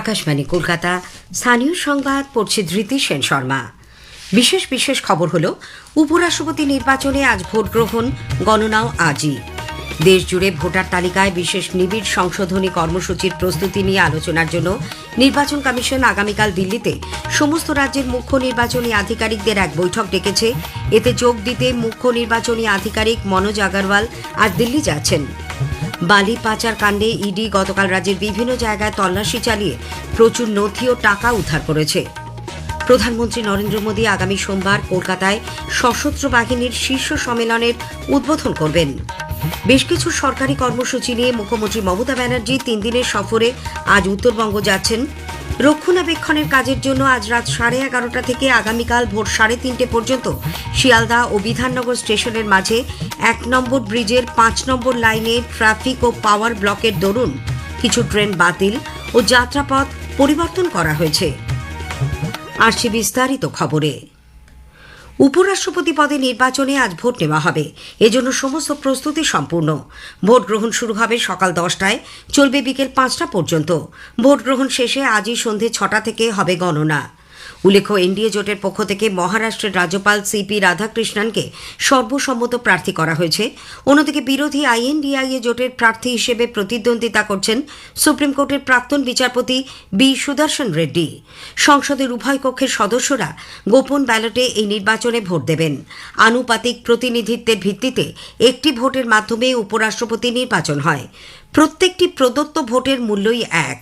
আকাশবাণী, কলকাতা। স্থানীয় সংবাদ, পড়ছে ধৃতি সেন শর্মা। বিশেষ বিশেষ খবর হল, উপরাষ্ট্রপতি নির্বাচনে আজ ভোট গ্রহণ, গণনাও আজই। দেশ জুড়ে ভোটার তালিকায় বিশেষ নিবিড় সংশোধনী কর্মসূচির প্রস্তুতি নিয়ে আলোচনার জন্য নির্বাচন কমিশন আগামীকাল দিল্লিতে সমস্ত রাজ্যের মুখ্য নির্বাচনী আধিকারিকদের এক বৈঠক ডেকেছে। এতে যোগ দিতে মুখ্য নির্বাচনী আধিকারিক মনোজ আগরওয়াল আজ দিল্লি যাচ্ছেন। বালি পাচার কাণ্ডে ইডি গতকাল রাজ্যের বিভিন্ন জায়গায় তল্লাশি চালিয়ে প্রচুর নথি ও টাকা উদ্ধার করেছে। প্রধানমন্ত্রী নরেন্দ্র মোদী আগামী সোমবার কলকাতায় সশস্ত্র বাহিনীর শীর্ষ সম্মেলনের উদ্বোধন করবেন। বেশ কিছু সরকারি কর্মসূচি নিয়ে মুখ্যমন্ত্রী মমতা ব্যানার্জি তিন দিনের সফরে আজ উত্তরবঙ্গ যাচ্ছেন। রক্ষণাবেক্ষণের কাজের জন্য আজ রাত সাড়ে এগারোটা থেকে আগামীকাল ভোর সাড়ে তিনটে পর্যন্ত শিয়ালদা ও বিধাননগর স্টেশনের মাঝে এক নম্বর ব্রিজের পাঁচ নম্বর লাইনে ট্রাফিক ও পাওয়ার ব্লকের দরুন কিছু ট্রেন বাতিল ও যাত্রাপথ পরিবর্তন করা হয়েছে। আর সে বিস্তারিত খবরে। উপরাষ্ট্রপতি পদে নির্বাচনে আজ ভোট নেওয়া হবে। এজন্য সমস্ত প্রস্তুতি সম্পূর্ণ। ভোট গ্রহণ শুরু হবে সকাল দশটায়, চলবে বিকেল পাঁচটা পর্যন্ত। ভোট গ্রহণ শেষে আজই সন্ধে ছটা থেকে হবে গণনা। উল্লেখ্য, এনডিএ জোটের পক্ষ থেকে মহারাষ্ট্রের রাজ্যপাল সিপি রাধাকৃষ্ণনকে সর্বসম্মত প্রার্থী করা হয়েছে। অন্যদিকে বিরোধী আইএনডিআইএ জোটের প্রার্থী হিসেবে প্রতিদ্বন্দ্বিতা করছেন সুপ্রিম কোর্টের প্রাক্তন বিচারপতি বি সুদর্শন রেড্ডি। সংসদের উভয় কক্ষের সদস্যরা গোপন ব্যালটে এই নির্বাচনে ভোট দেবেন। আনুপাতিক প্রতিনিধিত্বের ভিত্তিতে একটি ভোটের মাধ্যমে উপরাষ্ট্রপতি নির্বাচন হয়। প্রত্যেকটি প্রদত্ত ভোটের মূল্যই এক।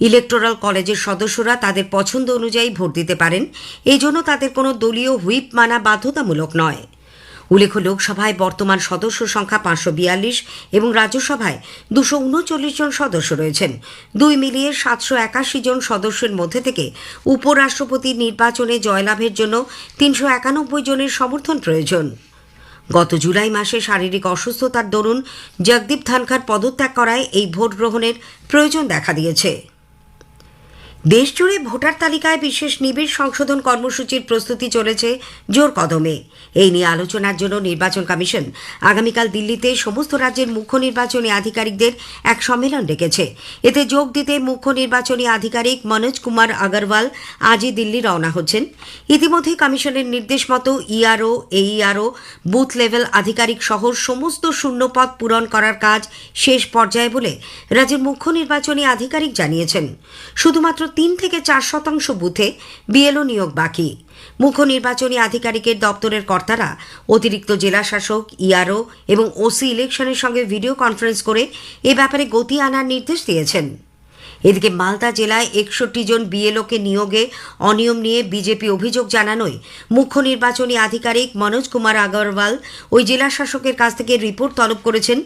ইলেকটোরাল কলেজের সদস্যরা তাদের পছন্দ অনুযায়ী ভোট দিতে পারেন। এই জন্য তাদের কোনো দলীয় হুইপ মানা বাধ্যতামূলক নয়। উল্লেখ্য, লোকসভায় বর্তমান সদস্য সংখ্যা পাঁচশো বিয়াল্লিশ এবং রাজ্যসভায় দুশো উনচল্লিশ জন সদস্য রয়েছেন। দুই মিলিয়ে সাতশো একাশি জন সদস্যের মধ্যে থেকে উপরাষ্ট্রপতি নির্বাচনে জয়লাভের জন্য তিনশো একানব্বই জনের সমর্থন প্রয়োজন। গত জুলাই মাসে শারীরিক অসুস্থতার দরুন জগদীপ ধানখার পদত্যাগ করায় এই ভোট গ্রহণের প্রয়োজন দেখা দিয়েছে। দেশজুড়ে ভোটার তালিকায় বিশেষ নিবিড় সংশোধন কর্মসূচির প্রস্তুতি চলেছে জোর কদমে। এই নিয়ে আলোচনার জন্য নির্বাচন কমিশন আগামীকাল দিল্লিতে সমস্ত রাজ্যের মুখ্য নির্বাচনী আধিকারিকদের এক সম্মেলন ডেকেছে। এতে যোগ দিতে মুখ্য নির্বাচনী আধিকারিক মনোজ কুমার আগরওয়াল আজই দিল্লি রওনা হচ্ছেন। ইতিমধ্যে কমিশনের নির্দেশ মতো ইআরও, এইআরও, বুথ লেভেল আধিকারিক সহ সমস্ত শূন্যপদ পূরণ করার কাজ শেষ পর্যায়ে বলে রাজ্যের মুখ্য নির্বাচনী আধিকারিক জানিয়েছেন। শুধুমাত্র তিন থেকে চার শতাংশ বুথে বিএলও নিয়োগ বাকি। মুখ্য নির্বাচনী আধিকারিকের দপ্তরের কর্তারা অতিরিক্ত জেলা শাসক ইআরও এবং ওসি ইলেকশনের সঙ্গে ভিডিও কনফারেন্স করে এ ব্যাপারে গতি আনার নির্দেশ দিয়েছেন। এদিকে মালদা জেলায় একষট্টি জন বিএলওকে নিয়োগে অনিয়ম নিয়ে বিজেপি অভিযোগ জানানোয় মুখ্য নির্বাচনী আধিকারিক মনোজ কুমার আগরওয়াল ওই জেলা শাসকের কাছ থেকে রিপোর্ট তলব করেছেন।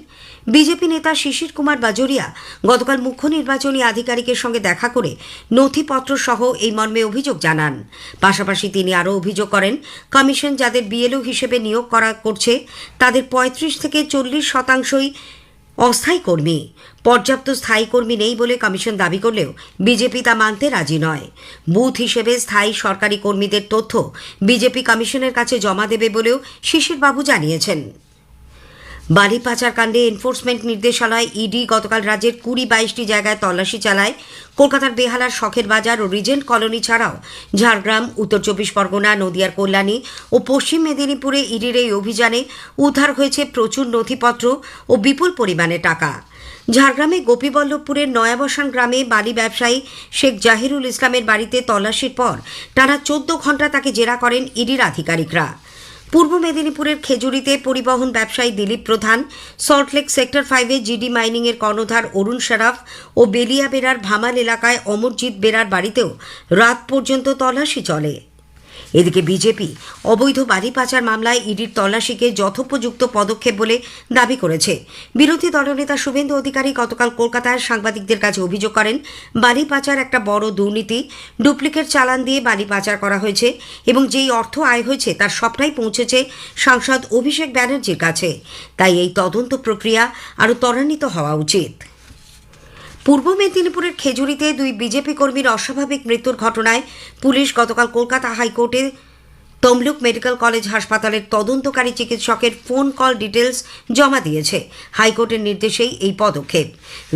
বিজেপি নেতা শিশির কুমার বাজোরিয়া গতকাল মুখ্য নির্বাচনী আধিকারিকের সঙ্গে দেখা করে নথিপত্র সহ এই মর্মে অভিযোগ জানান। পাশাপাশি তিনি আরও অভিযোগ করেন, কমিশন যাদের বিএলও হিসেবে নিয়োগ করা করছে, তাদের পঁয়ত্রিশ থেকে চল্লিশ শতাংশই অস্থায়ী কর্মী। পর্যাপ্ত স্থায়ী কর্মী নেই বলে কমিশন দাবি করলেও বিজেপি তা মানতে রাজি নয়। বুথ হিসেবে স্থায়ী সরকারি কর্মীদের তথ্য বিজেপি কমিশনের কাছে জমা দেবে বলেও শিশিরবাবু জানিয়েছেন। বালি পাচার কাণ্ডে এনফোর্সমেন্ট নির্দেশালয় ইডি গতকাল রাজ্যের কুড়ি বাইশটি জায়গায় তল্লাশি চালায়। কলকাতার বেহালার শখের বাজার ও রিজেন্ট কলোনি ছাড়াও ঝাড়গ্রাম, উত্তর চব্বিশ পরগনা, নদিয়ার কল্যাণী ও পশ্চিম মেদিনীপুরে ইডির এই অভিযানে উদ্ধার হয়েছে প্রচুর নথিপত্র ও বিপুল পরিমাণে টাকা। ঝাড়গ্রামে গোপীবল্লভপুরের নয়াবসান গ্রামে বালি ব্যবসায়ী শেখ জাহিরুল ইসলামের বাড়িতে তল্লাশির পর টানা চোদ্দ ঘণ্টা তাকে জেরা করেন ইডির আধিকারিকরা। পূর্ব মেদিনীপুরের খেজুরিতে পরিবহন ব্যবসায়ী দিলীপ প্রধান, সল্টলেক সেক্টর ফাইভে জিডি মাইনিংয়ের কর্ণধার অরুণ সারাফ ও বেলিয়া বেড়ার ভামাল এলাকায় অমরজিৎ বেড়ার বাড়িতেও রাত পর্যন্ত তল্লাশি চলে। এদিকে বিজেপি অবৈধ বাড়ি পাচার মামলায় ইডির তল্লাশিকে যথোপযুক্ত পদক্ষেপ বলে দাবি করেছে। বিরোধী দলনেতা শুভেন্দু অধিকারী গতকাল কলকাতায় সাংবাদিকদের কাছে অভিযোগ করেন, বাড়ি পাচার একটা বড় দুর্নীতি, ডুপ্লিকেট চালান দিয়ে বাড়ি পাচার করা হয়েছে এবং যেই অর্থ আয় হয়েছে তার সবটাই পৌঁছেছে সাংসদ অভিষেক ব্যানার্জির কাছে। তাই এই তদন্ত প্রক্রিয়া আরও ত্বরান্বিত হওয়া উচিত। পূর্ব মেদিনীপুরের খেজুরিতে দুই বিজেপি কর্মীর অস্বাভাবিক মৃত্যুর ঘটনায় পুলিশ গতকাল কলকাতা হাইকোর্টে তমলুক মেডিকেল কলেজ হাসপাতালের তদন্তকারী চিকিৎসকের ফোন কল ডিটেলস জমা দিয়েছে। হাইকোর্টের নির্দেশেই এই পদক্ষেপ।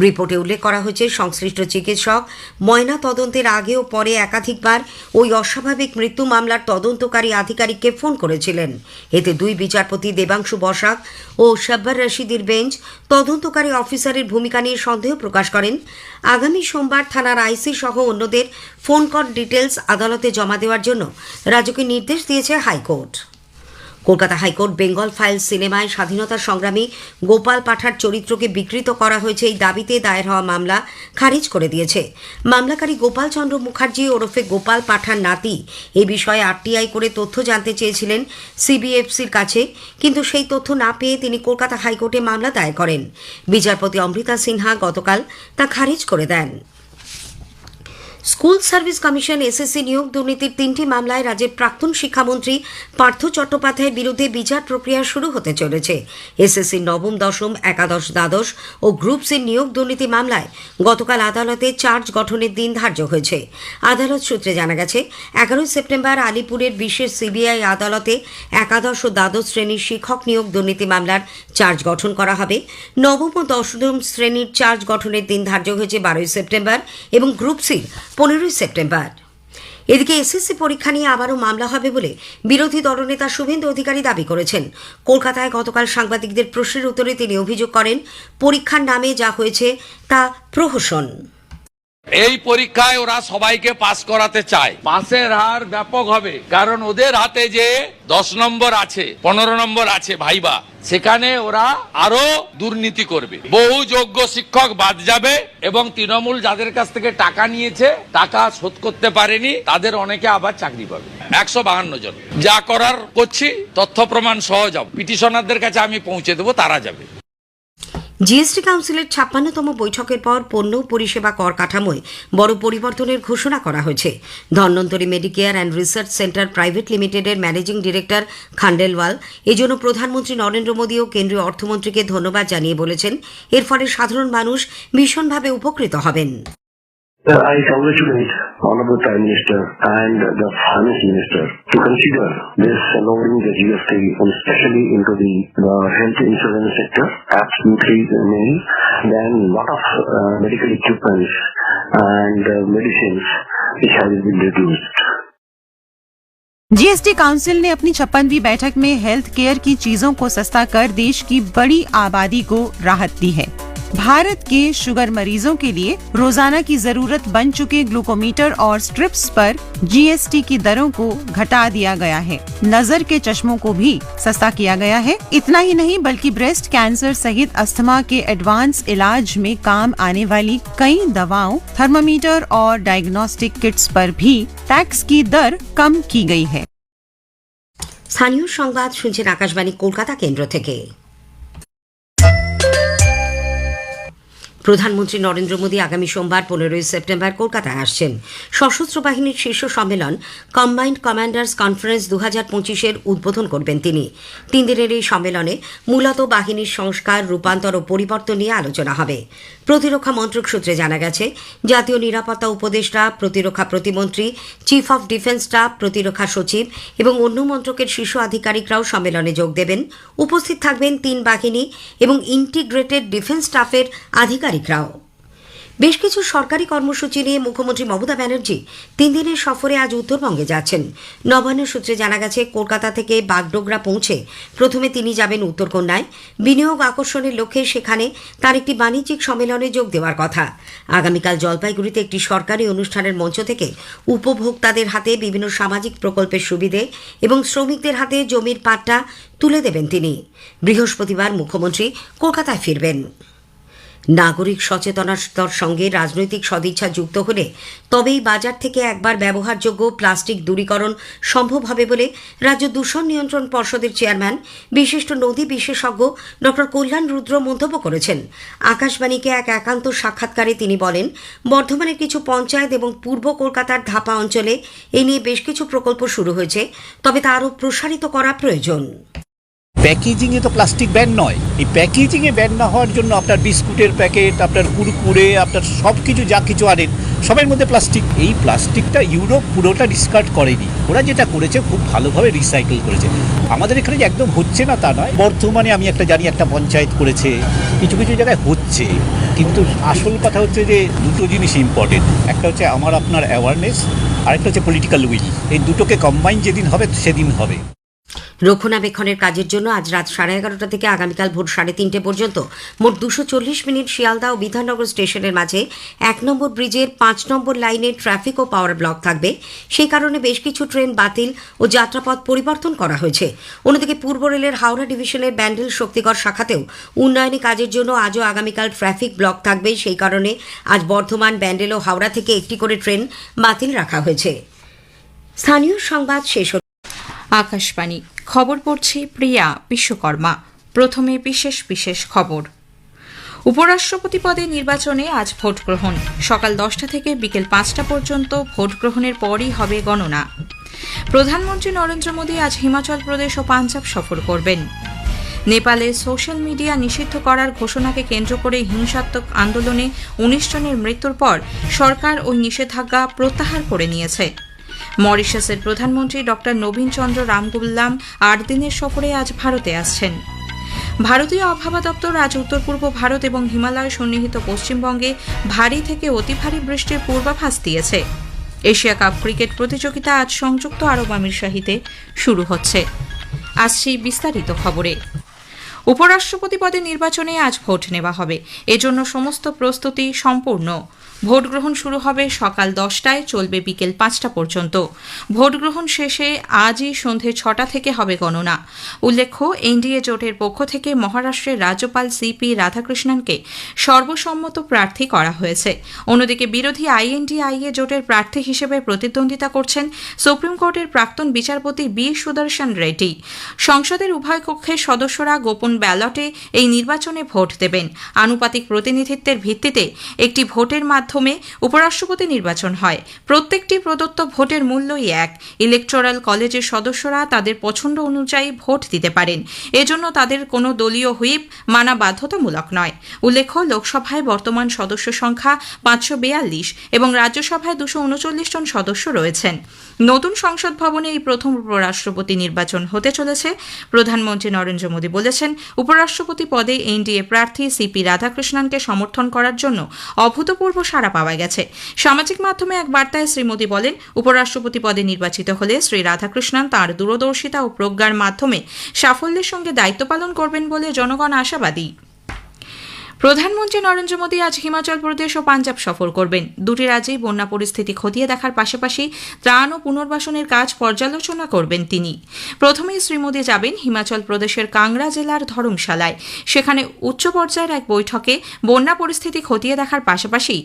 রিপোর্টে উল্লেখ করা হয়েছে, সংশ্লিষ্ট চিকিৎসক ময়না তদন্তের আগে ও পরে একাধিকবার ওই অস্বাভাবিক মৃত্যু মামলার তদন্তকারী আধিকারিককে ফোন করেছিলেন। এতে দুই বিচারপতি দেবাংশু বসাক ও শাব্বার রশিদির বেঞ্চ তদন্তকারী অফিসারের ভূমিকা নিয়ে সন্দেহ প্রকাশ করেন। আগামী সোমবার থানার আইসি সহ অন্যদের ফোন কল ডিটেলস আদালতে জমা দেওয়ার জন্য রাজ্যকে নির্দেশ দিয়েছে high court. Kolkata high court Bengal file সিনেমায় স্বাধীনতা সংগ্রামী গোপাল পাঠার চরিত্রকে বিকৃত করা হয়েছে এই দাবিতে দায়ের হওয়া মামলা খারিজ করে দিয়েছে। মামলাকারী গোপাল চন্দ্র মুখার্জি ওরফে গোপাল পাঠার নাতি এ বিষয়ে আরটিআই করে তথ্য জানতে চেয়েছিলেন সিবিএফসির কাছে, কিন্তু সেই তথ্য না পেয়ে তিনি কলকাতা হাইকোর্টে মামলা দায়ের করেন। বিচারপতি অমৃতা সিনহা গতকাল তা খারিজ করে দেন। স্কুল সার্ভিস কমিশন এসএসসি নিয়োগ দুর্নীতির তিনটি মামলায় রাজ্যের প্রাক্তন শিক্ষামন্ত্রী পার্থ চট্টোপাধ্যায়ের বিরুদ্ধে বিচার প্রক্রিয়া শুরু হতে চলেছে। এসএসসি নবম, দশম, একাদশ, দ্বাদশ ও গ্রুপ সি নিয়োগ দুর্নীতি মামলায় গতকাল আদালতে চার্জ গঠনের দিন ধার্য হয়েছে। আদালত সূত্রে জানা গেছে, এগারোই সেপ্টেম্বর আলিপুরের বিশেষ সিবিআই আদালতে একাদশ ও দ্বাদশ শ্রেণির শিক্ষক নিয়োগ দুর্নীতি মামলার চার্জ গঠন করা হবে। নবম ও দশম শ্রেণির চার্জ গঠনের দিন ধার্য হয়েছে বারোই সেপ্টেম্বর এবং গ্রুপ সির পনেরোই সেপ্টেম্বর। এদিকে এসএসসি পরীক্ষা নিয়ে আবারও মামলা হবে বলে বিরোধী দলনেতা শুভেন্দু অধিকারী দাবি করেছেন। কলকাতায় গতকাল সাংবাদিকদের প্রশ্নের উত্তরে তিনি অভিযোগ করেন, পরীক্ষার নামে যা হয়েছে তা প্রহসন। এই পরীক্ষায় ওরা সবাইকে পাস করাতে চায়। পাসের হার ব্যাপক হবে, কারণ ওদের হাতে যে দশ নম্বর আছে, পনেরো নম্বর আছে ভাইবা, সেখানে ওরা আরও দুর্নীতি করবে। বহু যোগ্য শিক্ষক বাদ যাবে এবং তৃণমূল যাদের কাছ থেকে টাকা নিয়েছে, টাকা শোধ করতে পারেনি, তাদের অনেকে আবার চাকরি পাবে। একশো বাহান্ন জন। যা করার করছি, তথ্য প্রমাণ সহজ হবে পিটিশনারদের কাছে আমি পৌঁছে দেবো, তারা যাবে। জিএসটি কাউন্সিলের ছাপ্পান্নতম বৈঠকের পর পণ্য, পরিষেবা কর কাঠামোয় বড় পরিবর্তনের ঘোষণা করা হয়েছে। Dhanvantari medicare and research centre private লিমিটেডের ম্যানেজিং ডিরেক্টর খান্ডেলওয়াল এজন্য প্রধানমন্ত্রী নরেন্দ্র মোদী ও কেন্দ্রীয় অর্থমন্ত্রীকে ধন্যবাদ জানিয়ে বলেছেন, এর ফলে সাধারণ মানুষ ভীষণভাবে উপকৃত হবেন। Uh, I congratulate Honorable Prime Minister and the Finance Minister to consider this lowering the GST, especially into the, the health insurance sector, absolutely main. Then a lot of uh, medical equipment and uh, medicines which has been reduced. GST council ने अपनी छप्पनवीं बैठक में health care की चीज़ों को सस्ता कर देश की बड़ी आबादी को राहत दी है भारत के शुगर मरीजों के लिए रोजाना की जरूरत बन चुके ग्लूकोमीटर और स्ट्रिप्स पर जीएसटी की दरों को घटा दिया गया है नजर के चश्मों को भी सस्ता किया गया है इतना ही नहीं बल्कि ब्रेस्ट कैंसर सहित अस्थमा के एडवांस इलाज में काम आने वाली कई दवाओं थर्मामीटर और डायग्नोस्टिक किट्स पर भी टैक्स की दर कम की गई है স্থানীয় সংবাদ শুনছেন আকাশবাণী কলকাতা কেন্দ্র থেকে প্রধানমন্ত্রী নরেন্দ্র মোদী আগামী সোমবার পনেরোই সেপ্টেম্বর কলকাতায় আসছেন। সশস্ত্র বাহিনীর শীর্ষ সম্মেলন কম্বাইন্ড কমান্ডার্স কনফারেন্স দু হাজার পঁচিশের উদ্বোধন করবেন তিনি। তিন দিনের এই সম্মেলনে মূলত বাহিনীর সংস্কার, রূপান্তর ও পরিবর্তন নিয়ে আলোচনা হবে। প্রতিরক্ষা মন্ত্রক সূত্রে জানা গেছে, জাতীয় নিরাপত্তা উপদেষ্টা, প্রতিরক্ষা প্রতিমন্ত্রী চিফ অফ ডিফেন্স স্টাফ প্রতিরক্ষা সচিব এবং অন্য মন্ত্রকের শীর্ষ আধিকারিকরাও সম্মেলনে যোগ দেবেন। উপস্থিত থাকবেন তিন বাহিনী এবং ইন্টিগ্রেটেড ডিফেন্স স্টাফের আধিকারিকরাও বেশ কিছু সরকারি কর্মসূচি নিয়ে মুখ্যমন্ত্রী মমতা ব্যানার্জি তিন দিনের সফরে আজ উত্তরবঙ্গে যাচ্ছেন। নবান্ন সূত্রে জানা গেছে, কলকাতা থেকে বাগডোগরা পৌঁছে প্রথমে তিনি যাবেন উত্তরকন্যায়। বিনিয়োগ আকর্ষণের লক্ষ্যে সেখানে তার একটি বাণিজ্যিক সম্মেলনে যোগ দেওয়ার কথা। আগামীকাল জলপাইগুড়িতে একটি সরকারি অনুষ্ঠানের মঞ্চ থেকে উপভোক্তাদের হাতে বিভিন্ন সামাজিক প্রকল্পের সুবিধে এবং শ্রমিকদের হাতে জমির পাট্টা তুলে দেবেন তিনি। বৃহস্পতিবার মুখ্যমন্ত্রী কলকাতায় ফিরবেন। নাগরিক সচেতনতার সঙ্গে রাজনৈতিক সদিচ্ছা যুক্ত হলে তবেই বাজার থেকে একবার ব্যবহারযোগ্য প্লাস্টিক দূরীকরণ সম্ভব হবে বলে রাজ্য দূষণ নিয়ন্ত্রণ পর্ষদের চেয়ারম্যান, বিশিষ্ট নদী বিশেষজ্ঞ ডক্টর কল্যাণ রুদ্র মন্তব্য করেছেন। আকাশবাণীকে এক একান্ত সাক্ষাৎকারে তিনি বলেন, বর্ধমানের কিছু পঞ্চায়েত এবং পূর্ব কলকাতার ধাপা অঞ্চলে এ নিয়ে বেশ কিছু প্রকল্প শুরু হয়েছে, তবে তা আরও প্রসারিত করা প্রয়োজন। প্যাকেজিং এ তো প্লাস্টিক ব্যান নয়। এই প্যাকেজিংয়ে ব্যান না হওয়ার জন্য আপনার বিস্কুটের প্যাকেট, আপনার কুরকুরে, আপনার সব কিছু যা কিছু আনেন, সবের মধ্যে প্লাস্টিক এই প্লাস্টিকটা ইউরোপ পুরোটা ডিসকার্ড করেনি। ওরা যেটা করেছে, খুব ভালোভাবে রিসাইকেল করেছে। আমাদের এখানে যে একদম হচ্ছে না তা নয়। বর্তমানে আমি একটা জানি, একটা পঞ্চায়েত করেছে। কিছু কিছু জায়গায় হচ্ছে। কিন্তু আসল কথা হচ্ছে যে দুটো জিনিস ইম্পর্টেন্ট একটা হচ্ছে আমার আপনার অ্যাওয়ারনেস আরেকটা হচ্ছে পলিটিক্যাল উইল এই দুটোকে কম্বাইন যেদিন হবে, সেদিন হবে। রক্ষণাবেক্ষণের কাজের জন্য আজ রাত সাড়ে এগারোটা থেকে আগামীকাল ভোর সাড়ে তিনটে পর্যন্ত মোট দুশো চল্লিশ মিনিট শিয়ালদা ও বিধাননগর স্টেশনের মাঝে এক নম্বর ব্রিজের পাঁচ নম্বর লাইনে ট্রাফিক ও পাওয়ার ব্লক থাকবে। সেই কারণে বেশ কিছু ট্রেন বাতিল ও যাত্রাপথ পরিবর্তন করা হয়েছে। অন্যদিকে পূর্ব রেলের হাওড়া ডিভিশনের ব্যান্ডেল শক্তিগড় শাখাতেও উন্নয়নী কাজের জন্য আজও আগামীকাল ট্রাফিক ব্লক থাকবে। সেই কারণে আজ বর্ধমান, ব্যান্ডেল ও হাওড়া থেকে একটি করে ট্রেন বাতিল রাখা হয়েছে। স্থানীয় সংবাদ শেষ আকাশবাণী। খবর পড়ছি প্রিয়া বিশ্বকর্মা। প্রথমে বিশেষ বিশেষ খবর। উপরাষ্ট্রপতি পদে নির্বাচনে আজ ভোট গ্রহণ। সকাল দশটা থেকে বিকেল পাঁচটা পর্যন্ত ভোট গ্রহণের পরই হবে গণনা। প্রধানমন্ত্রী নরেন্দ্র মোদী আজ হিমাচল প্রদেশ ও পাঞ্জাব সফর করবেন। নেপালে সোশ্যাল মিডিয়া নিষিদ্ধ করার ঘোষণাকে কেন্দ্র করে হিংসাত্মক আন্দোলনে উনিশ জনের মৃত্যুর পর সরকার ওই নিষেধাজ্ঞা প্রত্যাহার করে নিয়েছে। মরিশাসের প্রধানমন্ত্রী ডক্টর নবীন চন্দ্র রামগুল্লাম আট দিনের সফরে আজ ভারতে আসছেন। ভারতীয় আবহাওয়া দপ্তর আজ উত্তর পূর্ব ভারত এবং হিমালয় সন্নিহিত পশ্চিমবঙ্গে ভারী থেকে অতি ভারী বৃষ্টির পূর্বাভাস দিয়েছে। এশিয়া কাপ ক্রিকেট প্রতিযোগিতা আজ সংযুক্ত আরব আমিরশাহিতে শুরু হচ্ছে। আসছি বিস্তারিত খবরে। উপরাষ্ট্রপতি পদে নির্বাচনে আজ ভোট নেওয়া হবে। এজন্য সমস্ত প্রস্তুতি সম্পূর্ণ। ভোট গ্রহণ শুরু হবে সকাল দশটায়, চলবে বিকেল পাঁচটা পর্যন্ত। ভোট গ্রহণ শেষে আজই সন্ধে ছটা থেকে হবে গণনা। উল্লেখ্য, এনডিএ জোটের পক্ষ থেকে মহারাষ্ট্রের রাজ্যপাল সিপি রাধাকৃষ্ণনকে সর্বসম্মত প্রার্থী করা হয়েছে। অন্যদিকে বিরোধী আইএনডিআইএ জোটের প্রার্থী হিসেবে প্রতিদ্বন্দ্বিতা করছেন সুপ্রিম কোর্টের প্রাক্তন বিচারপতি বি সুদর্শন রেড্ডি। সংসদের উভয় কক্ষের সদস্যরা গোপন ব্যালটে এই নির্বাচনে ভোট দেবেন। আনুপাতিক প্রতিনিধিত্বের ভিত্তিতে একটি ভোটের মাধ্যমে উপরাষ্ট্রপতি নির্বাচন হয়। প্রত্যেকটি প্রদত্ত ভোটের মূল্যই এক। ইলেকটোরাল কলেজের সদস্যরা তাদের পছন্দ অনুযায়ী ভোট দিতে পারেন। এজন্য তাদের কোনো দলীয় হুইপ মানা বাধ্যতামূলক নয়। উল্লেখ্য, লোকসভায় বর্তমান সদস্য সংখ্যা পাঁচশো বেয়াল্লিশ এবং রাজ্যসভায় দুশো উনচল্লিশ জন সদস্য রয়েছেন। নতুন সংসদ ভবনে এই প্রথম উপরাষ্ট্রপতি নির্বাচন হতে চলেছে। প্রধানমন্ত্রী নরেন্দ্র মোদী বলেছেন, উপরাষ্ট্রপতি পদে এনডিএ প্রার্থী সিপি রাধাকৃষ্ণনকে সমর্থন করার জন্য অভূতপূর্ব সাড়া পাওয়া গেছে। সামাজিক মাধ্যমে এক বার্তায় শ্রী মোদী বলেন, উপরাষ্ট্রপতি পদে নির্বাচিত হলে শ্রী রাধাকৃষ্ণন তাঁর দূরদর্শিতা ও প্রজ্ঞার মাধ্যমে সাফল্যের সঙ্গে দায়িত্ব পালন করবেন বলে জনগণ আশাবাদী। প্রধানমন্ত্রী নরেন্দ্র মোদী আজ হিমাচল প্রদেশ ও পাঞ্জাব সফর করবেন। দুটি রাজ্যেই বন্যা পরিস্থিতি খতিয়ে দেখার পাশাপাশি ত্রাণ ও পুনর্বাসনের কাজ পর্যালোচনা করবেন তিনি। প্রথমে শ্রী মোদী যাবেন হিমাচল প্রদেশের কাংড়া জেলার ধরমশালায়। সেখানে উচ্চ পর্যায়ের এক বৈঠকে বন্যা পরিস্থিতি খতিয়ে দেখার পাশাপাশি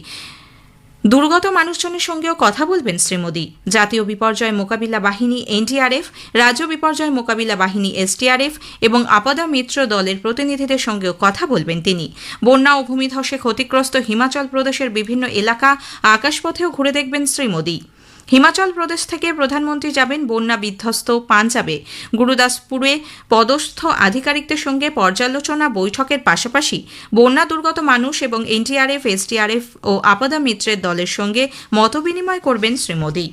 দুর্গত মানুষজনের সঙ্গেও কথা বলবেন শ্রী মোদী জাতীয় বিপর্যয় মোকাবিলা বাহিনী এনডিআরএফ, রাজ্য বিপর্যয় মোকাবিলা বাহিনী এসডিআরএফ এবং আপদা মিত্র দলের প্রতিনিধিদের সঙ্গেও কথা বলবেন তিনি। বন্যা ও ভূমিধসে ক্ষতিগ্রস্ত হিমাচল প্রদেশের বিভিন্ন এলাকা আকাশপথেও ঘুরে দেখবেন শ্রী মোদী হিমাচল প্রদেশ থেকে প্রধানমন্ত্রী যাবেন বন্যা বিধ্বস্ত পাঞ্জাবে। গুরুদাসপুরে পদস্থ আধিকারিকদের সঙ্গে পর্যালোচনা বৈঠকের পাশাপাশি বন্যা দুর্গত মানুষ এবং এনটিআরএফ এসডিআরএফ ও আপদা মিত্রের দলের সঙ্গে মতবিনিময় করবেন শ্রী মোদী।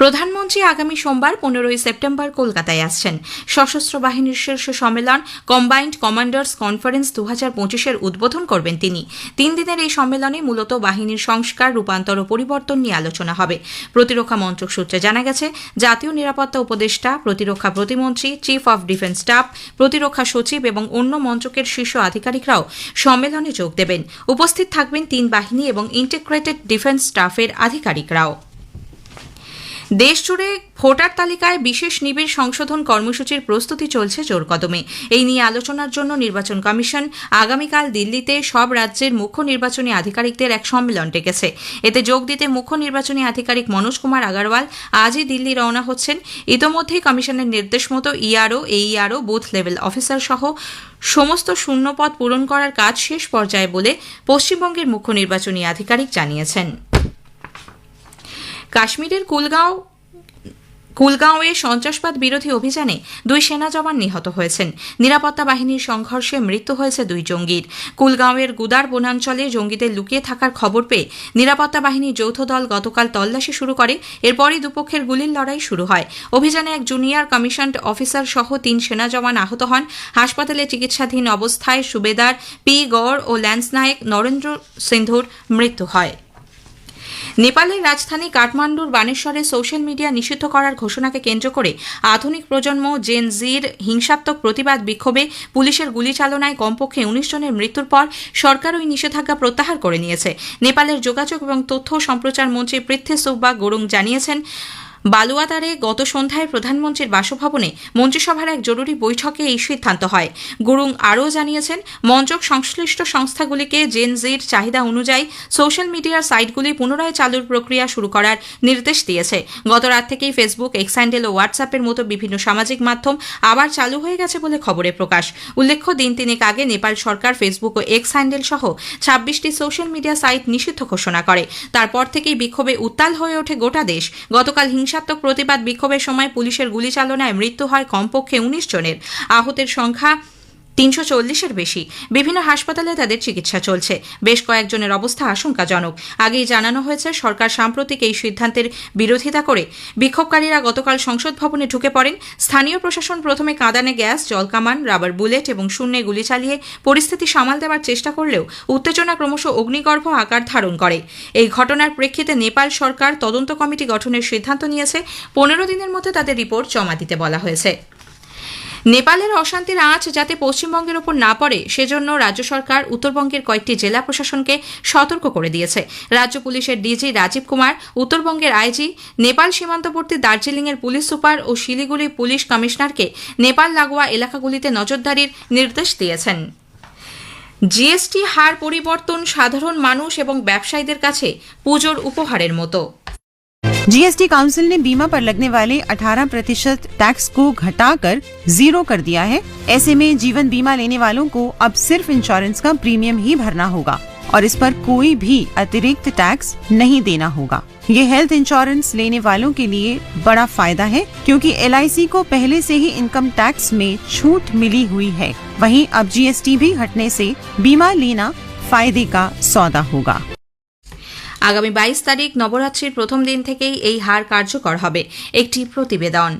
প্রধানমন্ত্রী আগামী সোমবার, পনেরোই সেপ্টেম্বর কলকাতায় আসছেন। সশস্ত্র বাহিনীর শীর্ষ সম্মেলন, কম্বাইন্ড কমান্ডার্স কনফারেন্স দু হাজার পঁচিশের উদ্বোধন করবেন তিনি। তিন দিনের এই সম্মেলনে মূলত বাহিনীর সংস্কার, রূপান্তর ও পরিবর্তন নিয়ে আলোচনা হবে। প্রতিরক্ষা মন্ত্রক সূত্রে জানা গেছে, জাতীয় নিরাপত্তা উপদেষ্টা, প্রতিরক্ষা প্রতিমন্ত্রী চিফ অব ডিফেন্স স্টাফ প্রতিরক্ষা সচিব এবং অন্য মন্ত্রকের শীর্ষ আধিকারিকরাও সম্মেলনে যোগ দেবেন। উপস্থিত থাকবেন তিন বাহিনী এবং ইন্টিগ্রেটেড ডিফেন্স স্টাফের আধিকারিকরাও। দেশজুড়ে ভোটার তালিকায় বিশেষ নিবিড় সংশোধন কর্মসূচির প্রস্তুতি চলছে জোরকদমে এই নিয়ে আলোচনার জন্য নির্বাচন কমিশন আগামীকাল দিল্লিতে সব রাজ্যের মুখ্য নির্বাচনী আধিকারিকদের এক সম্মেলন ডেকেছে। এতে যোগ দিতে মুখ্য নির্বাচনী আধিকারিক মনোজ কুমার আগারওয়াল আজই দিল্লি রওনা হচ্ছেন। ইতোমধ্যেই কমিশনের নির্দেশ মতো ERO, AERO, booth level officer সহ সমস্ত শূন্যপদ পূরণ করার কাজ শেষ পর্যায়ে বলে পশ্চিমবঙ্গের মুখ্য নির্বাচনী আধিকারিক জানিয়েছেন। কাশ্মীরের কুলগাঁও, কুলগাঁওয়ে সন্ত্রাসবাদ বিরোধী অভিযানে দুই সেনা জওয়ান নিহত হয়েছেন। নিরাপত্তা বাহিনীর সংঘর্ষে মৃত্যু হয়েছে দুই জঙ্গির। কুলগাঁওয়ের গুদার বনাঞ্চলে জঙ্গিদের লুকিয়ে থাকার খবর পেয়ে নিরাপত্তা বাহিনীর যৌথ দল গতকাল তল্লাশি শুরু করে। এরপরই দুপক্ষের গুলির লড়াই শুরু হয়। অভিযানে এক জুনিয়র কমিশনড অফিসার সহ তিন সেনা জওয়ান আহত হন। হাসপাতালে চিকিৎসাধীন অবস্থায় সুবেদার পি গড় ও ল্যান্স নায়েক নরেন্দ্র সিন্ধুর মৃত্যু হয়। নেপালের রাজধানী কাঠমান্ডুর বানেশ্বরে সোশ্যাল মিডিয়া নিষিদ্ধ করার ঘোষণাকে কেন্দ্র করে আধুনিক প্রজন্ম জেন জির হিংসাত্মক প্রতিবাদ বিক্ষোভে পুলিশের গুলি চালনায় কমপক্ষে উনিশ জনের মৃত্যুর পর সরকার ওই নিষেধাজ্ঞা প্রত্যাহার করে নিয়েছে। নেপালের যোগাযোগ এবং তথ্য সম্প্রচার মন্ত্রী পৃথ্বী সুব্বা গুরুং জানিয়েছেন বালুয়াতারে গত সন্ধ্যায় প্রধানমন্ত্রীর বাসভবনে মন্ত্রিসভার এক জরুরি বৈঠকে এই সিদ্ধান্ত হয়। গুরুং আরও জানিয়েছেন, মঞ্চক সংশ্লিষ্ট সংস্থাগুলিকে জেন জির চাহিদা অনুযায়ী সোশ্যাল মিডিয়ার সাইটগুলি পুনরায় চালুর প্রক্রিয়া শুরু করার নির্দেশ দিয়েছে। গত রাত থেকেই ফেসবুক এক্স হ্যান্ডেল ও হোয়াটসঅ্যাপের মতো বিভিন্ন সামাজিক মাধ্যম আবার চালু হয়ে গেছে বলে খবরে প্রকাশ। উল্লেখ্য, দিন তিনেক আগে নেপাল সরকার ফেসবুক ও এক্স হ্যান্ডেল সহ ছাব্বিশটি সোশ্যাল মিডিয়া সাইট নিষিদ্ধ ঘোষণা করে। তারপর থেকেই বিক্ষোভে উত্তাল হয়ে ওঠে গোটা দেশ। গতকাল হিংসাত্মক প্রতিবাদ বিক্ষোভের সময় পুলিশের গুলি চালনায় মৃত্যু হয় কমপক্ষে উনিশ জনের। আহতের সংখ্যা তিনশো চল্লিশের বেশি। বিভিন্ন হাসপাতালে তাদের চিকিৎসা চলছে। বেশ কয়েকজনের অবস্থা আশঙ্কাজনক। আগেই জানানো হয়েছে, সরকার সাম্প্রতিক এই সিদ্ধান্তের বিরোধিতা করে বিক্ষোভকারীরা গতকাল সংসদ ভবনে ঢুকে পড়েন। স্থানীয় প্রশাসন প্রথমে কাঁদানে গ্যাস জলকামান রাবার বুলেট এবং শূন্যে গুলি চালিয়ে পরিস্থিতি সামাল দেওয়ার চেষ্টা করলেও উত্তেজনা ক্রমশ অগ্নিগর্ভ আকার ধারণ করে। এই ঘটনার প্রেক্ষিতে নেপাল সরকার তদন্ত কমিটি গঠনের সিদ্ধান্ত নিয়েছে। পনেরো দিনের মধ্যে তাদের রিপোর্ট জমা দিতে বলা হয়েছে। নেপালের অশান্তির আঁচ যাতে পশ্চিমবঙ্গের ওপর না পড়ে, সেজন্য রাজ্য সরকার উত্তরবঙ্গের কয়েকটি জেলা প্রশাসনকে সতর্ক করে দিয়েছে। রাজ্য পুলিশের ডিজি রাজীব কুমার, উত্তরবঙ্গের আইজি, নেপাল সীমান্তবর্তী দার্জিলিংয়ের পুলিশ সুপার ও শিলিগুড়ি পুলিশ কমিশনারকে নেপাল লাগোয়া এলাকাগুলিতে নজরদারির নির্দেশ দিয়েছেন। জিএসটি হার পরিবর্তন সাধারণ মানুষ এবং ব্যবসায়ীদের কাছে পুজোর উপহারের মতো। जीएसटी काउंसिल ने बीमा पर लगने वाले 18 प्रतिशत टैक्स को घटाकर ज़ीरो कर दिया है। ऐसे में जीवन बीमा लेने वालों को अब सिर्फ़ इंश्योरेंस का प्रीमियम ही भरना होगा और इस पर कोई भी अतिरिक्त टैक्स नहीं देना होगा। ये हेल्थ इंश्योरेंस लेने वालों के लिए बड़ा फ़ायदा है, क्योंकि एल को पहले से ही इनकम टैक्स में छूट मिली हुई है। वहीं अब जीएसटी भी हटने से बीमा लेना फ़ायदे का सौदा होगा। আগামী বাইশ তারিখ নবরাত্রির প্রথম দিন থেকেই এই হার কার্যকর হবে। একটি প্রতিবেদন।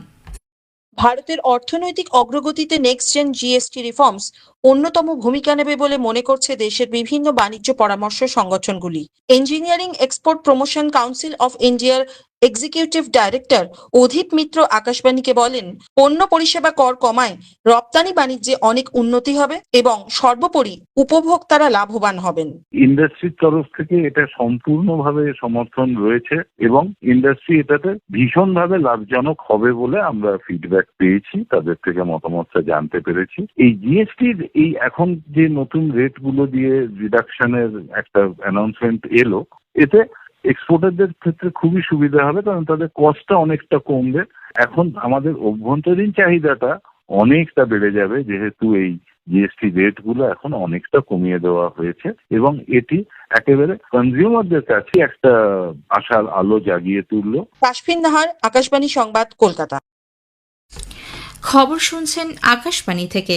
ভারতের অর্থনৈতিক অগ্রগতিতে নেক্সট জেন জিএসটি রিফর্মস অন্যতম ভূমিকা নেবে বলে মনে করছে দেশের বিভিন্ন বাণিজ্য পরামর্শ সংগঠনগুলি। Engineering export promotion council of ইন্ডিয়ার এক্সিকিউটিভ ডাইরেক্টর অধীপ মিত্র আকাশবাণীকে বলেন, পণ্য পরিষেবা কর কমায়, রপ্তানি বাণিজ্যে অনেক উন্নতি হবে এবং সর্বোপরি উপভোক্তারা লাভবান হবেন। ইন্ডাস্ট্রির তরফ থেকে এটা সম্পূর্ণভাবে সমর্থন রয়েছে এবং ইন্ডাস্ট্রি এটাতে ভীষণভাবে লাভজনক হবে বলে আমরা ফিডব্যাক পেয়েছি, তাদের থেকে মতামতটা জানতে পেরেছি। এই জিএসটির এই এখন যে নতুন রেটগুলো দিয়ে রিডাকশনের একটা অ্যানাউন্সমেন্ট এলো এতে এক্সপোর্টারদের ক্ষেত্রে খুবই সুবিধা হবে কারণ তাদের কস্টটা অনেকটা কমবে। এখন আমাদের অভ্যন্তরীণ চাহিদাটা অনেকটা বেড়ে যাবে যেহেতু এই জিএসটি রেটগুলো এখন অনেকটা কমিয়ে দেওয়া হয়েছে এবং এটি একেবারে কনজিউমারদের কাছে একটা আশার আলো জাগিয়ে তুললো। কাশফিন নাহার আকাশবাণী সংবাদ কলকাতা। খবর শুনছেন আকাশবাণী থেকে।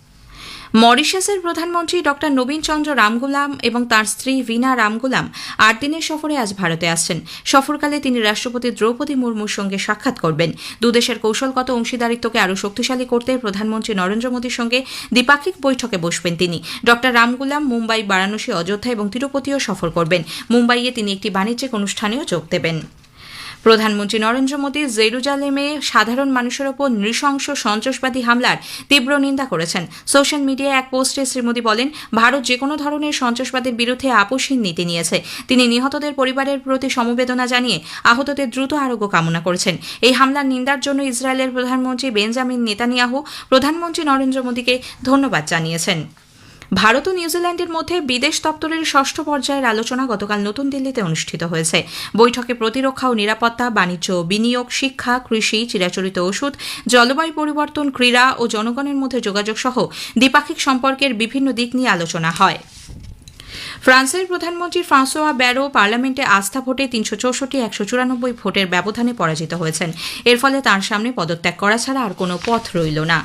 মরিশাসের প্রধানমন্ত্রী ডক্টর নবীন চন্দ্র রামগুলাম এবং তার স্ত্রী ভিনা রামগুলাম আট দিনের সফরে আজ ভারতে আসছেন। সফরকালে তিনি রাষ্ট্রপতি দ্রৌপদী মুর্মুর সঙ্গে সাক্ষাৎ করবেন। দুদেশের কৌশলগত অংশীদারিত্বকে আরও শক্তিশালী করতে প্রধানমন্ত্রী নরেন্দ্র মোদীর সঙ্গে দ্বিপাক্ষিক বৈঠকে বসবেন তিনি। ডক্টর রামগুলাম মুম্বাই, বারাণসী, অযোধ্যা এবং তিরুপতিও সফর করবেন। মুম্বাইয়ে তিনি একটি বাণিজ্যিক অনুষ্ঠানেও যোগ দেবেন। প্রধানমন্ত্রী নরেন্দ্র মোদী জেরুজালেমে সাধারণ মানুষের ওপর নৃশংস সন্ত্রাসবাদী হামলার তীব্র নিন্দা করেছেন। সোশ্যাল মিডিয়ায় এক পোস্টে শ্রী মোদী বলেন, ভারত যে কোনো ধরনের সন্ত্রাসবাদের বিরুদ্ধে আপোষহীন নীতি নিয়েছে। তিনি নিহতদের পরিবারের প্রতি সমবেদনা জানিয়ে আহতদের দ্রুত আরোগ্য কামনা করেছেন। এই হামলার নিন্দার জন্য ইসরায়েলের প্রধানমন্ত্রী বেঞ্জামিন নেতানিয়াহু প্রধানমন্ত্রী নরেন্দ্র মোদীকে ধন্যবাদ জানিয়েছেন। ভারত ও নিউজিল্যান্ডের মধ্যে বিদেশ দপ্তরের ষষ্ঠ পর্যায়ের আলোচনা গতকাল নতুন দিল্লিতে অনুষ্ঠিত হয়েছে। বৈঠকে প্রতিরক্ষা ও নিরাপত্তা, বাণিজ্য বিনিয়োগ, শিক্ষা, কৃষি, চিরাচরিত ওষুধ, জলবায়ু পরিবর্তন, ক্রীড়া ও জনগণের মধ্যে যোগাযোগ সহ দ্বিপাক্ষিক সম্পর্কের বিভিন্ন দিক নিয়ে আলোচনা হয়। ফ্রান্সের প্রধানমন্ত্রী ফ্রান্সোয়া ব্যারো পার্লামেন্টে আস্থা ভোটে তিনশো চৌষট্টি, একশো চুরানব্বই ভোটের ব্যবধানে পরাজিত হয়েছেন। এর ফলে তার সামনে পদত্যাগ করা ছাড়া আর কোনো পথ রইল না।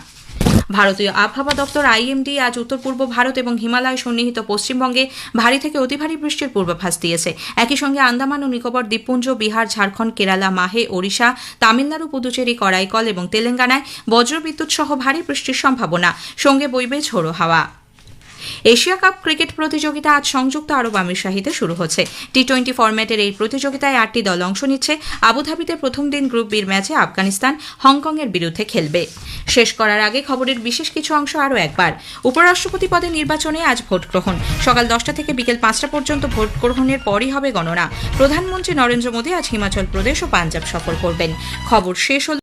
ভারতীয় আবহাওয়া দপ্তর আইএমডি আজ উত্তর পূর্ব ভারত এবং হিমালয় সন্নিহিত পশ্চিমবঙ্গে ভারী থেকে অতি ভারী বৃষ্টির পূর্বাভাস দিয়েছে। একই সঙ্গে আন্দামান ও নিকোবর, দ্বীপপুঞ্জ, বিহার, ঝাড়খণ্ড, কেরালা, মাহে, ওড়িশা, তামিলনাড়ু, পুদুচেরি, করাইকল এবং তেলেঙ্গানায় বজ্রবিদ্যুৎ সহ ভারী বৃষ্টির সম্ভাবনা। সঙ্গে বইবে ঝোড়ো হাওয়া। এশিয়া কাপ ক্রিকেট প্রতিযোগিতা আজ সংযুক্ত আরব আমিরশাহিতে শুরু হচ্ছে। টি টোয়েন্টি ফরম্যাটের এই প্রতিযোগিতায় আটটি দল অংশ নিচ্ছে। আবুধাবিতে প্রথম দিন গ্রুপ বির ম্যাচে আফগানিস্তান হংকংয়ের বিরুদ্ধে খেলবে। শেষ করার আগে খবরের বিশেষ কিছু অংশ আরও একবার। উপরাষ্ট্রপতি পদে নির্বাচনে আজ ভোট গ্রহণ। সকাল দশটা থেকে বিকেল পাঁচটা পর্যন্ত ভোট গ্রহণের পরই হবে গণনা। প্রধানমন্ত্রী নরেন্দ্র মোদী আজ হিমাচল প্রদেশ ও পাঞ্জাব সফর করবেন। খবর শেষ হল